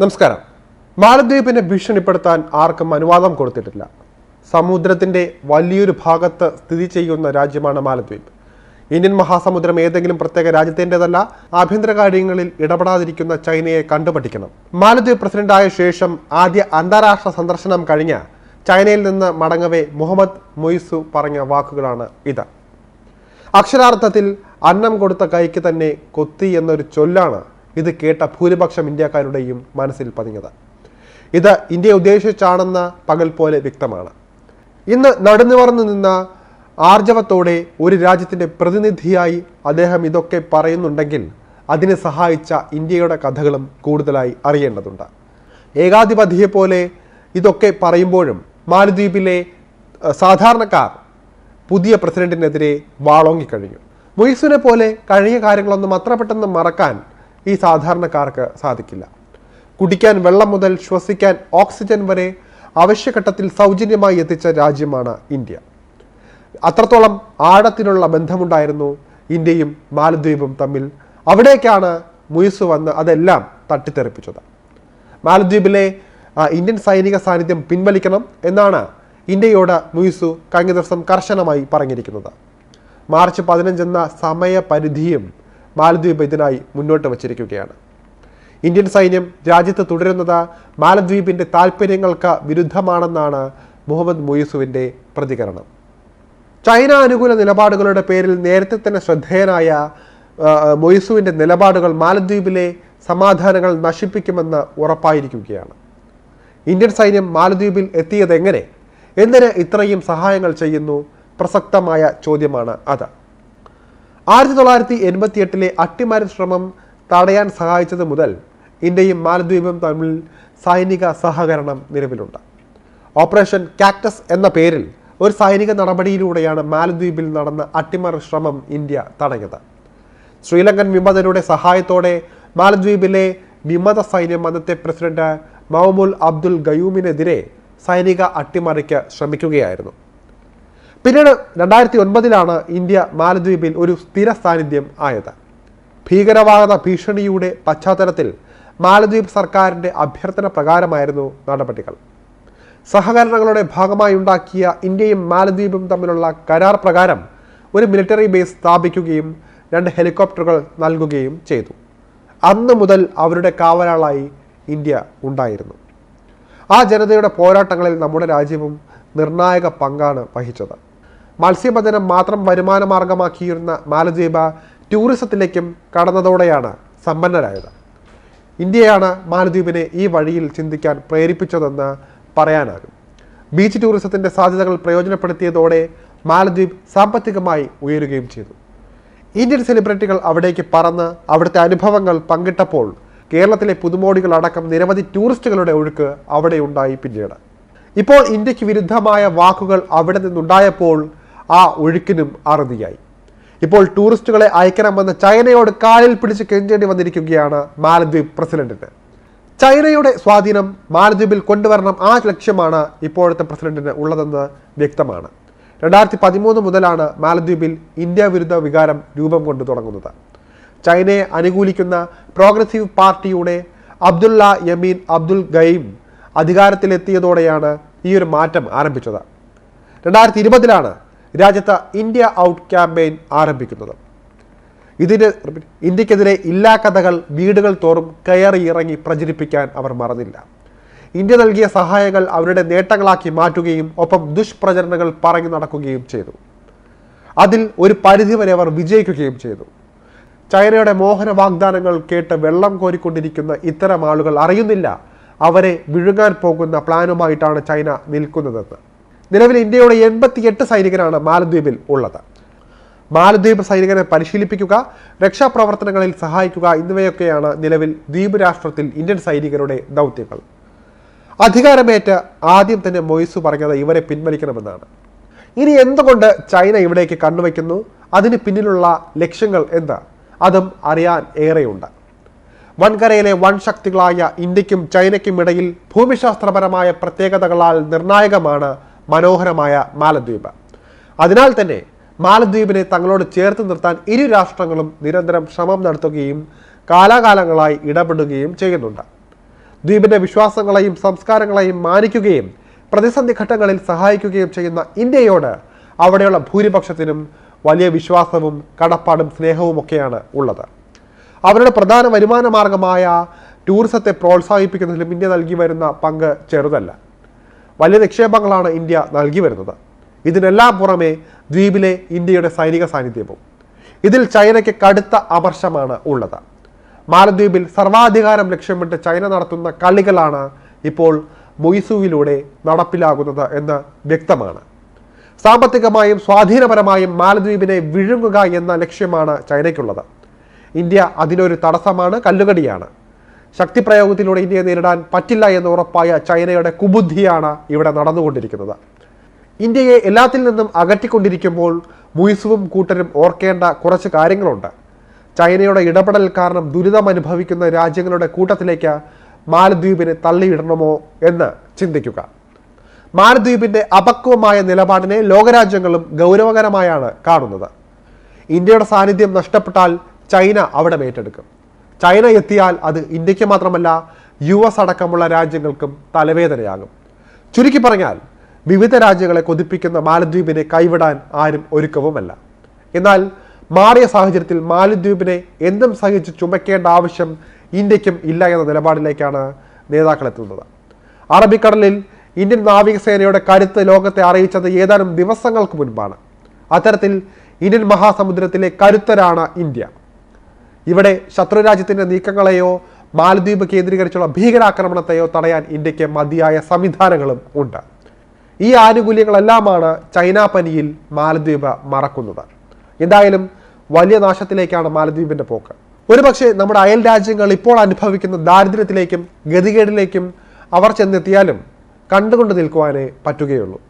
നമസ്കാരം. മാലദ്വീപിനെ ഭീഷണിപ്പെടുത്താൻ ആർക്കും അനുവാദം കൊടുത്തിട്ടില്ല. സമുദ്രത്തിന്റെ വലിയൊരു ഭാഗത്ത് സ്ഥിതി ചെയ്യുന്ന രാജ്യമാണ് മാലദ്വീപ്. ഇന്ത്യൻ മഹാസമുദ്രം ഏതെങ്കിലും പ്രത്യേക രാജ്യത്തിന്റെതല്ല ആഭ്യന്തര കാര്യങ്ങളിൽ ഇടപെടാതിരിക്കുന്ന ചൈനയെ കണ്ടുപഠിക്കണം. മാലദ്വീപ് പ്രസിഡന്റായ ശേഷം ആദ്യ അന്താരാഷ്ട്ര സന്ദർശനം കഴിഞ്ഞ ചൈനയിൽ നിന്ന് മടങ്ങവേ മുഹമ്മദ് മൊയ്സു പറഞ്ഞ വാക്കുകളാണ് ഇത്. അക്ഷരാർത്ഥത്തിൽ അന്നം കൊടുത്ത കൈക്ക് തന്നെ കൊത്തി എന്നൊരു ചൊല്ലാണ് ഇത് കേട്ട ഭൂരിപക്ഷം ഇന്ത്യക്കാരുടെയും മനസ്സിൽ പതിഞ്ഞത്. ഇത് ഇന്ത്യ ഉദ്ദേശിച്ചാണെന്ന പകൽ പോലെ വ്യക്തമാണ്. ഇന്ന് നടുനിവർന്നു നിന്ന ആർജവത്തോടെ ഒരു രാജ്യത്തിന്റെ പ്രതിനിധിയായി അദ്ദേഹം ഇതൊക്കെ പറയുന്നുണ്ടെങ്കിൽ അതിനെ സഹായിച്ച ഇന്ത്യയുടെ കഥകളും കൂടുതലായി അറിയേണ്ടതുണ്ട്. ഏകാധിപതിയെ പോലെ ഇതൊക്കെ പറയുമ്പോഴും മാലദ്വീപിലെ സാധാരണക്കാർ പുതിയ പ്രസിഡന്റിനെതിരെ വാളോങ്ങിക്കഴിഞ്ഞു. മൊയ്സുനെ പോലെ കഴിഞ്ഞ കാര്യങ്ങളൊന്നും അത്ര പെട്ടെന്ന് മറക്കാൻ ഈ സാധാരണക്കാർക്ക് സാധിക്കില്ല. കുടിക്കാൻ വെള്ളം മുതൽ ശ്വസിക്കാൻ ഓക്സിജൻ വരെ അവശ്യഘട്ടത്തിൽ സൗജന്യമായി എത്തിച്ച രാജ്യമാണ് ഇന്ത്യ. അത്രത്തോളം ആഴത്തിലുള്ള ബന്ധമുണ്ടായിരുന്നു ഇന്ത്യയും മാലദ്വീപും തമ്മിൽ. അവിടേക്കാണ് മുയസ് വന്ന് അതെല്ലാം തട്ടിത്തെറിപ്പിച്ചത്. മാലദ്വീപിലെ ഇന്ത്യൻ സൈനിക സാന്നിധ്യം പിൻവലിക്കണം എന്നാണ് ഇന്ത്യയോട് മുയിസു കഴിഞ്ഞ ദിവസം കർശനമായി പറഞ്ഞിരിക്കുന്നത്. മാർച്ച് പതിനഞ്ചെന്ന സമയപരിധിയും മാലദ്വീപ് ഇതിനായി മുന്നോട്ട് വച്ചിരിക്കുകയാണ്. ഇന്ത്യൻ സൈന്യം രാജ്യത്ത് തുടരുന്നത് മാലദ്വീപിന്റെ താൽപ്പര്യങ്ങൾക്ക് വിരുദ്ധമാണെന്നാണ് മുഹമ്മദ് മൊയ്സുവിന്റെ പ്രതികരണം. ചൈന അനുകൂല നിലപാടുകളുടെ പേരിൽ നേരത്തെ തന്നെ ശ്രദ്ധേയനായ മൊയ്സുവിന്റെ നിലപാടുകൾ മാലദ്വീപിലെ സമാധാനങ്ങൾ നശിപ്പിക്കുമെന്ന് ഉറപ്പായിരിക്കുകയാണ്. ഇന്ത്യൻ സൈന്യം മാലദ്വീപിൽ എത്തിയത് എങ്ങനെ എന്തിന് ഇത്രയും സഹായങ്ങൾ ചെയ്യുന്നു? പ്രസക്തമായ ചോദ്യമാണ് അത്. ആയിരത്തി തൊള്ളായിരത്തി എൺപത്തി എട്ടിലെ അട്ടിമറി ശ്രമം തടയാൻ സഹായിച്ചത് മുതൽ ഇന്ത്യയും മാലദ്വീപും തമ്മിൽ സൈനിക സഹകരണം നിലവിലുണ്ട്. ഓപ്പറേഷൻ കാക്ടസ് എന്ന പേരിൽ ഒരു സൈനിക നടപടിയിലൂടെയാണ് മാലദ്വീപിൽ നടന്ന അട്ടിമറി ശ്രമം ഇന്ത്യ തടഞ്ഞത്. ശ്രീലങ്കൻ വിമതരുടെ സഹായത്തോടെ മാലദ്വീപിലെ വിമത സൈന്യം അന്നത്തെ പ്രസിഡന്റ് മഹമുൽ അബ്ദുൽ ഗയൂമിനെതിരെ സൈനിക അട്ടിമറിക്ക് ശ്രമിക്കുകയായിരുന്നു. പിന്നീട് രണ്ടായിരത്തി ഒൻപതിലാണ് ഇന്ത്യ മാലദ്വീപിൽ ഒരു സ്ഥിര സാന്നിധ്യം ആയത്. ഭീകരവാദ ഭീഷണിയുടെ പശ്ചാത്തലത്തിൽ മാലദ്വീപ് സർക്കാരിന്റെ അഭ്യർത്ഥന പ്രകാരമായിരുന്നു നടപടികൾ. സഹകരണങ്ങളുടെ ഭാഗമായി ഉണ്ടാക്കിയ ഇന്ത്യയും മാലദ്വീപും തമ്മിലുള്ള കരാർ പ്രകാരം ഒരു മിലിറ്ററി ബേസ് സ്ഥാപിക്കുകയും രണ്ട് ഹെലികോപ്റ്ററുകൾ നൽകുകയും ചെയ്തു. അന്ന് മുതൽ അവരുടെ കാവലാളായി ഇന്ത്യ ഉണ്ടായിരുന്നു. ആ ജനതയുടെ പോരാട്ടങ്ങളിൽ നമ്മുടെ രാജ്യവും നിർണായക പങ്കാണ് വഹിച്ചത്. മത്സ്യബന്ധനം മാത്രം വരുമാന മാർഗമാക്കിയിരുന്ന മാലദ്വീപ് ടൂറിസത്തിലേക്കും കടന്നതോടെയാണ് സമ്പന്നരായത്. ഇന്ത്യയാണ് മാലദ്വീപിനെ ഈ വഴിയിൽ ചിന്തിക്കാൻ പ്രേരിപ്പിച്ചതെന്ന് പറയാനാകും. ബീച്ച് ടൂറിസത്തിന്റെ സാധ്യതകൾ പ്രയോജനപ്പെടുത്തിയതോടെ മാലദ്വീപ് സാമ്പത്തികമായി ഉയരുകയും ചെയ്തു. ഇന്ത്യൻ സെലിബ്രിറ്റികൾ അവിടേക്ക് പറന്ന് അവിടുത്തെ അനുഭവങ്ങൾ പങ്കിട്ടപ്പോൾ കേരളത്തിലെ പുതുമോടികളടക്കം നിരവധി ടൂറിസ്റ്റുകളുടെ ഒഴുക്ക് അവിടെ ഉണ്ടായി പിന്നീട്. ഇപ്പോൾ ഇന്ത്യയ്ക്ക് വിരുദ്ധമായ വാക്കുകൾ അവിടെ നിന്നുണ്ടായപ്പോൾ ആ ഒഴുക്കിനും അറുതിയായി. ഇപ്പോൾ ടൂറിസ്റ്റുകളെ അയക്കണമെന്ന് ചൈനയോട് കാലിൽ പിടിച്ച് കെഞ്ചേണ്ടി വന്നിരിക്കുകയാണ് മാലദ്വീപ് പ്രസിഡന്റിന്. ചൈനയുടെ സ്വാധീനം മാലദ്വീപിൽ കൊണ്ടുവരണം ആ ലക്ഷ്യമാണ് ഇപ്പോഴത്തെ പ്രസിഡന്റിന് ഉള്ളതെന്ന് വ്യക്തമാണ്. രണ്ടായിരത്തി പതിമൂന്ന് മുതലാണ് മാലദ്വീപിൽ ഇന്ത്യ വിരുദ്ധ വികാരം രൂപം കൊണ്ടു തുടങ്ങുന്നത്. ചൈനയെ അനുകൂലിക്കുന്ന പ്രോഗ്രസീവ് പാർട്ടിയുടെ അബ്ദുള്ള യമീൻ അബ്ദുൽ ഗയിം അധികാരത്തിലെത്തിയതോടെയാണ് ഈ ഒരു മാറ്റം ആരംഭിച്ചത്. രണ്ടായിരത്തി ഇരുപതിലാണ് രാജ്യത്ത് ഇന്ത്യ ഔട്ട് ക്യാമ്പയിൻ ആരംഭിക്കുന്നത്. ഇതിന് ഇന്ത്യക്കെതിരെ ഇല്ലാ കഥകൾ വീടുകൾ തോറും കയറി ഇറങ്ങി പ്രചരിപ്പിക്കാൻ അവർ മറന്നില്ല. ഇന്ത്യ നൽകിയ സഹായങ്ങൾ അവരുടെ നേട്ടങ്ങളാക്കി മാറ്റുകയും ഒപ്പം ദുഷ്പ്രചരണങ്ങൾ പറഞ്ഞു നടക്കുകയും ചെയ്തു. അതിൽ ഒരു പരിധിവരെ അവർ വിജയിക്കുകയും ചെയ്തു. ചൈനയുടെ മോഹന വാഗ്ദാനങ്ങൾ കേട്ട് വെള്ളം കോരിക്കൊണ്ടിരിക്കുന്ന ഇത്തരം ആളുകൾ അറിയുന്നില്ല. അവരെ വിഴുങ്ങാൻ പോകുന്ന പ്ലാനുമായിട്ടാണ് ചൈന നിൽക്കുന്നതെന്ന്. നിലവിൽ ഇന്ത്യയുടെ എൺപത്തിയെട്ട് സൈനികരാണ് മാലദ്വീപിൽ ഉള്ളത്. മാലദ്വീപ് സൈനികരെ പരിശീലിപ്പിക്കുക രക്ഷാപ്രവർത്തനങ്ങളിൽ സഹായിക്കുക എന്നിവയൊക്കെയാണ് നിലവിൽ ദ്വീപ് രാഷ്ട്രത്തിൽ ഇന്ത്യൻ സൈനികരുടെ ദൗത്യങ്ങൾ. അധികാരമേറ്റ് ആദ്യം തന്നെ മൊയ്സു പറഞ്ഞത് ഇവരെ പിൻവലിക്കണമെന്നാണ്. ഇനി എന്തുകൊണ്ട് ചൈന ഇവിടേക്ക് കണ്ണുവയ്ക്കുന്നു? അതിന് പിന്നിലുള്ള ലക്ഷ്യങ്ങൾ എന്താ? അതും അറിയാൻ ഏറെയുണ്ട്. വൻകരയിലെ വൻ ശക്തികളായ ഇന്ത്യക്കും ചൈനയ്ക്കും ഇടയിൽ ഭൂമിശാസ്ത്രപരമായ പ്രത്യേകതകളാൽ നിർണായകമാണ് മനോഹരമായ മാലദ്വീപ്. അതിനാൽ തന്നെ മാലദ്വീപിനെ തങ്ങളോട് ചേർത്ത് നിർത്താൻ ഇരു രാഷ്ട്രങ്ങളും നിരന്തരം ശ്രമം നടത്തുകയും കാലാകാലങ്ങളായി ഇടപെടുകയും ചെയ്യുന്നുണ്ട്. ദ്വീപിന്റെ വിശ്വാസങ്ങളെയും സംസ്കാരങ്ങളെയും മാനിക്കുകയും പ്രതിസന്ധി ഘട്ടങ്ങളിൽ സഹായിക്കുകയും ചെയ്യുന്ന ഇന്ത്യയോട് അവിടെയുള്ള ഭൂരിപക്ഷത്തിനും വലിയ വിശ്വാസവും കടപ്പാടും സ്നേഹവും ഒക്കെയാണ് ഉള്ളത്. അവരുടെ പ്രധാന വരുമാന മാർഗമായ ടൂറിസത്തെ പ്രോത്സാഹിപ്പിക്കുന്നതിലും ഇന്ത്യ നൽകി വരുന്ന പങ്ക് ചെറുതല്ല. വലിയ നിക്ഷേപങ്ങളാണ് ഇന്ത്യ നൽകി വരുന്നത്. ഇതിനെല്ലാം പുറമെ ദ്വീപിലെ ഇന്ത്യയുടെ സൈനിക സാന്നിധ്യവും. ഇതിൽ ചൈനയ്ക്ക് കടുത്ത അമർശമാണ് ഉള്ളത്. മാലദ്വീപിൽ സർവാധികാരം ലക്ഷ്യമിട്ട് ചൈന നടത്തുന്ന കളികളാണ് ഇപ്പോൾ മൊയ്സുവിലൂടെ നടപ്പിലാകുന്നത് എന്ന് വ്യക്തമാണ്. സാമ്പത്തികമായും സ്വാധീനപരമായും മാലദ്വീപിനെ വിഴുങ്ങുക എന്ന ലക്ഷ്യമാണ് ചൈനയ്ക്കുള്ളത്. ഇന്ത്യ അതിനൊരു തടസ്സമാണ് കല്ലുകടിയാണ്. ശക്തിപ്രയോഗത്തിലൂടെ ഇന്ത്യയെ നേരിടാൻ പറ്റില്ല എന്ന് ഉറപ്പായ ചൈനയുടെ കുബുദ്ധിയാണ് ഇവിടെ നടന്നുകൊണ്ടിരിക്കുന്നത്. ഇന്ത്യയെ എല്ലാത്തിൽ നിന്നും അകറ്റിക്കൊണ്ടിരിക്കുമ്പോൾ മുയിസുവും കൂട്ടരും ഓർക്കേണ്ട കുറച്ച് കാര്യങ്ങളുണ്ട്. ചൈനയുടെ ഇടപെടൽ കാരണം ദുരിതം അനുഭവിക്കുന്ന രാജ്യങ്ങളുടെ കൂട്ടത്തിലേക്ക് മാലദ്വീപിനെ തള്ളിയിടണമോ എന്ന് ചിന്തിക്കുക. മാലദ്വീപിന്റെ അപക്വമായ നിലപാടിനെ ലോകരാജ്യങ്ങളും ഗൗരവകരമായാണ് കാണുന്നത്. ഇന്ത്യയുടെ സാന്നിധ്യം നഷ്ടപ്പെട്ടാൽ ചൈന അവിടെ ഏറ്റെടുക്കും. ചൈന എത്തിയാൽ അത് ഇന്ത്യയ്ക്ക് മാത്രമല്ല യു എസ് അടക്കമുള്ള രാജ്യങ്ങൾക്കും തലവേദനയാകും. ചുരുക്കി പറഞ്ഞാൽ വിവിധ രാജ്യങ്ങളെ കൊതിപ്പിക്കുന്ന മാലദ്വീപിനെ കൈവിടാൻ ആരും ഒരുക്കവുമല്ല. എന്നാൽ മാറിയ സാഹചര്യത്തിൽ മാലദ്വീപിനെ എന്തും സഹിച്ച് ചുമക്കേണ്ട ആവശ്യം ഇന്ത്യക്കും ഇല്ല എന്ന നിലപാടിലേക്കാണ് നേതാക്കൾ എത്തുന്നത് അറബിക്കടലിൽ ഇന്ത്യൻ നാവികസേനയുടെ കരുത്ത് ലോകത്തെ അറിയിച്ചത് ഏതാനും ദിവസങ്ങൾക്ക് മുൻപാണ്. അത്തരത്തിൽ ഇന്ത്യൻ മഹാസമുദ്രത്തിലെ കരുത്തരാണ് ഇന്ത്യ. ഇവിടെ ശത്രുരാജ്യത്തിന്റെ നീക്കങ്ങളെയോ മാലദ്വീപ് കേന്ദ്രീകരിച്ചുള്ള ഭീകരാക്രമണത്തെയോ തടയാൻ ഇന്ത്യയ്ക്ക് മതിയായ സംവിധാനങ്ങളും ഉണ്ട്. ഈ ആനുകൂല്യങ്ങളെല്ലാമാണ് ചൈന പനിയിൽ മാലദ്വീപ് മറക്കുന്നത്. എന്തായാലും വലിയ നാശത്തിലേക്കാണ് മാലദ്വീപിന്റെ പോക്ക്. ഒരുപക്ഷെ നമ്മുടെ അയൽ രാജ്യങ്ങൾ ഇപ്പോൾ അനുഭവിക്കുന്ന ദാരിദ്ര്യത്തിലേക്കും ഗതികേടിലേക്കും അവർ ചെന്നെത്തിയാലും കണ്ടുകൊണ്ട് നിൽക്കുവാനേ പറ്റുകയുള്ളൂ.